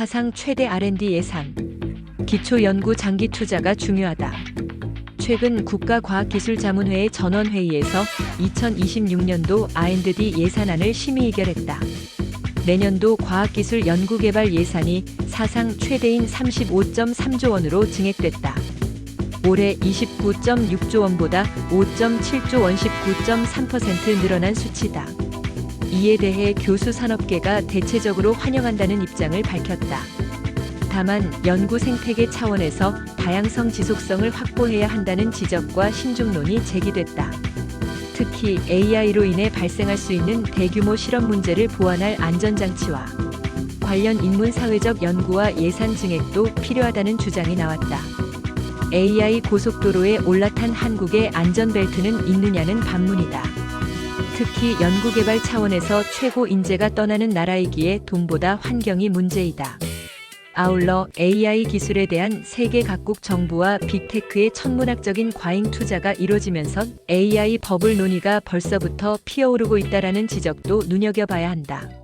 사상 최대 R&D 예산. 기초 연구 장기 투자가 중요하다. 최근 국가과학기술자문회의 전원회의에서 2026년도 R&D 예산안을 심의 의결했다. 내년도 과학기술 연구개발 예산이 사상 최대인 35.3조 원으로 증액됐다. 올해 29.6조 원보다 5.7조 원 19.3% 늘어난 수치다. 이에 대해 교수 산업계가 대체적으로 환영한다는 입장을 밝혔다. 다만 연구 생태계 차원에서 다양성 지속성을 확보해야 한다는 지적과 신중론이 제기됐다. 특히 AI로 인해 발생할 수 있는 대규모 실험 문제를 보완할 안전장치와 관련 인문 사회적 연구와 예산 증액도 필요하다는 주장이 나왔다. AI 고속도로에 올라탄 한국의 안전벨트는 있느냐는 반문이다. 특히 연구개발 차원에서 최고 인재가 떠나는 나라이기에 돈보다 환경이 문제이다. 아울러 AI 기술에 대한 세계 각국 정부와 빅테크의 천문학적인 과잉 투자가 이뤄지면서 AI 버블 논의가 벌써부터 피어오르고 있다라는 지적도 눈여겨봐야 한다.